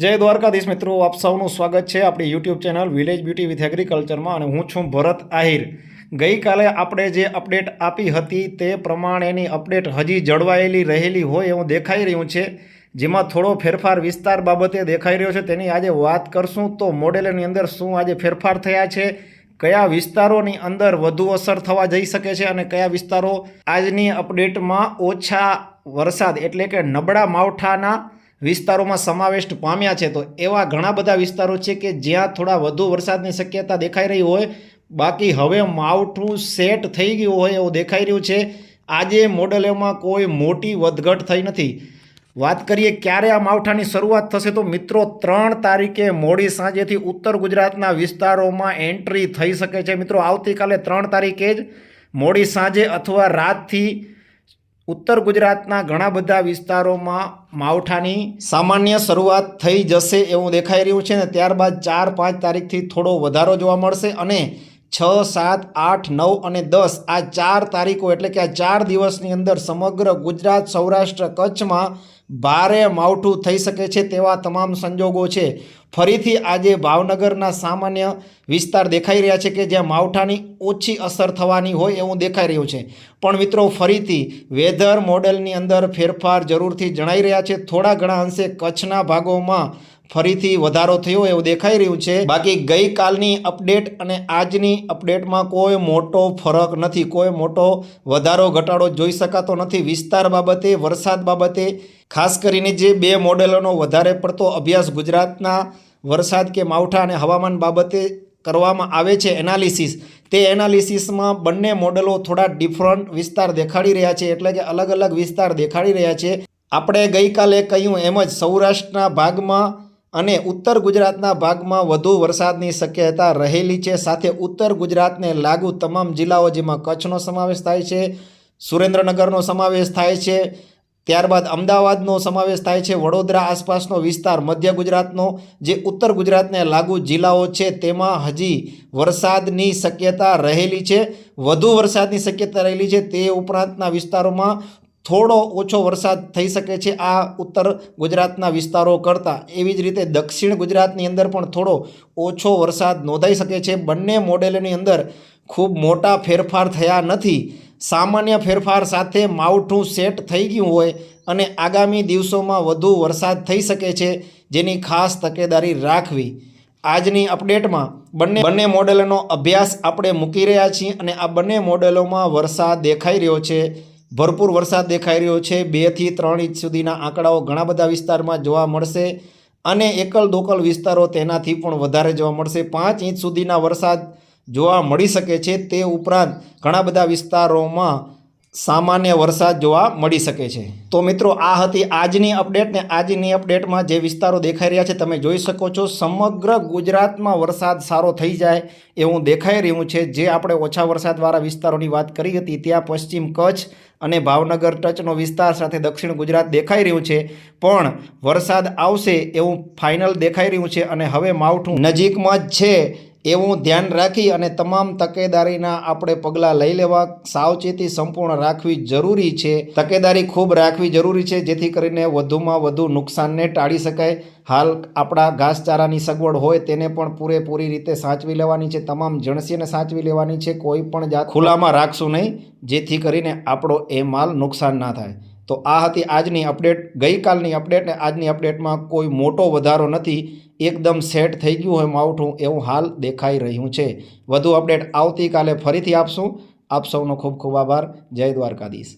જય દ્વારકાધીશ મિત્રો, આપ સૌનું સ્વાગત છે આપણી YouTube channel village beauty with એગ્રીકલ્ચરમાં અને હું છું ભરત આહિર. ગઈકાલે આપણે જે અપડેટ આપી હતી તે પ્રમાણેની અપડેટ હજી જળવાયેલી રહેલી હોય એવું દેખાઈ રહ્યું છે. જેમાં થોડો ફેરફાર વિસ્તાર બાબતે દેખાઈ રહ્યો છે. તેની આજે વાત કરશું તો મોડેલની અંદર શું આજે ફેરફાર થયા છે, કયા વિસ્તારોની અંદર વધુ અસર થવા જઈ શકે છે અને કયા વિસ્તારો આજની અપડેટમાં ઓછા વરસાદ એટલે કે નબળા માવઠાના વિસ્તારોમાં સમાવેશ પામ્યા છે. તો એવા ઘણા બધા વિસ્તારો છે કે જ્યાં થોડા વધુ વરસાદની શક્યતા દેખાઈ રહી હોય. બાકી હવે માવઠું સેટ થઈ ગયું હોય એવું દેખાઈ રહ્યું છે. આજે મોડેલોમાં કોઈ મોટી વધઘટ થઈ નથી. વાત કરીએ ક્યારે આ માવઠાની શરૂઆત થશે તો મિત્રો ત્રણ તારીખે મોડી સાંજેથી ઉત્તર ગુજરાતના વિસ્તારોમાં એન્ટ્રી થઈ શકે છે. મિત્રો આવતીકાલે ત્રણ તારીખે જ મોડી સાંજે અથવા રાતથી ઉત્તર ગુજરાતના ઘણા બધા વિસ્તારોમાં માવઠાની સામાન્ય શરૂઆત થઈ જશે એવું દેખાઈ રહ્યું છે ને ત્યારબાદ ચાર પાંચ તારીખથી થોડો વધારો જોવા મળશે અને છ, સાત, આઠ, નવ અને દસ આ ચાર તારીખો એટલે કે આ ચાર દિવસની અંદર સમગ્ર ગુજરાત સૌરાષ્ટ્ર કચ્છમાં ભારે માવઠું થઈ શકે છે તેવા તમામ સંજોગો છે. ફરીથી આજે ભાવનગરના સામાન્ય વિસ્તાર દેખાઈ રહ્યા છે કે જ્યાં માવઠાની ઓછી અસર થવાની હોય એવું દેખાઈ રહ્યું છે. પણ મિત્રો, ફરીથી વેધર મોડેલની અંદર ફેરફાર જરૂરથી જણાઈ રહ્યા છે. થોડા ઘણા અંશે કચ્છના ભાગોમાં ફરીથી વધારો થયો એવું દેખાઈ રહ્યું છે. બાકી ગઈકાલની અપડેટ અને આજની અપડેટમાં કોઈ મોટો ફરક નથી, કોઈ મોટો વધારો, ઘટાડો જોઈ શકાતો નથી. વિસ્તાર બાબતે, વરસાદ બાબતે, ખાસ કરીને જે બે મોડેલોનો વધારે પડતો અભ્યાસ ગુજરાતના વરસાદ કે માવઠા અને હવામાન બાબતે કરવામાં આવે છે એનાલિસિસ, તે એનાલિસિસમાં બંને મોડેલો થોડા ડિફરન્ટ વિસ્તાર દેખાડી રહ્યા છે, એટલે કે અલગ અલગ વિસ્તાર દેખાડી રહ્યા છે. આપણે ગઈકાલે કહ્યું એમ જ, સૌરાષ્ટ્રના ભાગમાં અને ઉત્તર ગુજરાતના ભાગમાં વધુ વરસાદની શક્યતા રહેલી છે. સાથે ઉત્તર ગુજરાતને લાગુ તમામ જિલ્લાઓ જેમાં કચ્છનો સમાવેશ થાય છે, સુરેન્દ્રનગરનો સમાવેશ થાય છે, ત્યારબાદ અમદાવાદનો સમાવેશ થાય છે, વડોદરા આસપાસનો વિસ્તાર, મધ્ય ગુજરાતનો, જે ઉત્તર ગુજરાતને લાગુ જિલ્લાઓ છે તેમાં હજી વરસાદની શક્યતા રહેલી છે. વધુ વરસાદની શક્યતા રહેલી છે તે ઉપરાંતના વિસ્તારોમાં થોડો ઓછો વરસાદ થઈ શકે છે આ ઉત્તર ગુજરાતના વિસ્તારો કરતાં. એવી જ રીતે દક્ષિણ ગુજરાતની અંદર પણ થોડો ઓછો વરસાદ નોંધાઈ શકે છે. બંને મોડેલની અંદર ખૂબ મોટા ફેરફાર થયા નથી. સામાન્ય ફેરફાર સાથે માવઠું સેટ થઈ ગયું હોય અને આગામી દિવસોમાં વધુ વરસાદ થઈ શકે છે જેની ખાસ તકેદારી રાખવી. આજની અપડેટમાં બંને બંને મોડેલોનો અભ્યાસ આપણે મૂકી રહ્યા છીએ અને આ બંને મોડેલોમાં વરસાદ દેખાઈ રહ્યો છે. ભરપૂર વરસાદ દેખાઈ રહ્યો છે. બેથી ત્રણ ઇંચ સુધીના આંકડાઓ ઘણા બધા વિસ્તારમાં જોવા મળશે અને એકલ દોકલ વિસ્તારો તેનાથી પણ વધારે જોવા મળશે. પાંચ ઇંચ સુધીના વરસાદ જોવા મળી શકે છે. તે ઉપરાંત ઘણા બધા વિસ્તારોમાં સામાન્ય વરસાદ જોવા મળી શકે છે. તો મિત્રો, આ હતી આજની અપડેટ ને આજની અપડેટમાં જે વિસ્તારો દેખાઈ રહ્યા છે, તમે જોઈ શકો છો સમગ્ર ગુજરાતમાં વરસાદ સારો થઈ જાય એવું દેખાઈ રહ્યું છે. જે આપણે ઓછા વરસાદવાળા વિસ્તારોની વાત કરી હતી, ત્યાં પશ્ચિમ કચ્છ અને ભાવનગર ટચનો વિસ્તાર સાથે દક્ષિણ ગુજરાત દેખાઈ રહ્યું છે. પણ વરસાદ આવશે એવું ફાઇનલ દેખાઈ રહ્યું છે અને હવે માવઠું નજીકમાં જ છે. એવું ધ્યાન રાખી અને તમામ તકેદારીના આપણે પગલાં લઈ લેવા સાવચેતી સંપૂર્ણ રાખવી જરૂરી છે. તકેદારી ખૂબ રાખવી જરૂરી છે, જેથી કરીને વધુમાં વધુ નુકસાનને ટાળી શકાય. હાલ આપણા ઘાસચારાની સગવડ હોય તેને પણ પૂરેપૂરી રીતે સાચવી લેવાની છે. તમામ જણસીને સાચવી લેવાની છે. કોઈ પણ જાત ખુલ્લામાં રાખશું નહીં, જેથી કરીને આપણો એ માલ નુકસાન ના થાય. તો આ હતી આજની અપડેટ ગઈકાલની અપડેટ ને આજની અપડેટમાં કોઈ મોટો વધારો નથી. એકદમ સેટ થઈ ગયું હોય માવઠું એવું હાલ દેખાઈ રહ્યું છે. વધુ અપડેટ આવતીકાલે ફરીથી આપશું. આપ સૌનો ખૂબ ખૂબ આભાર. જય દ્વારકાધીશ.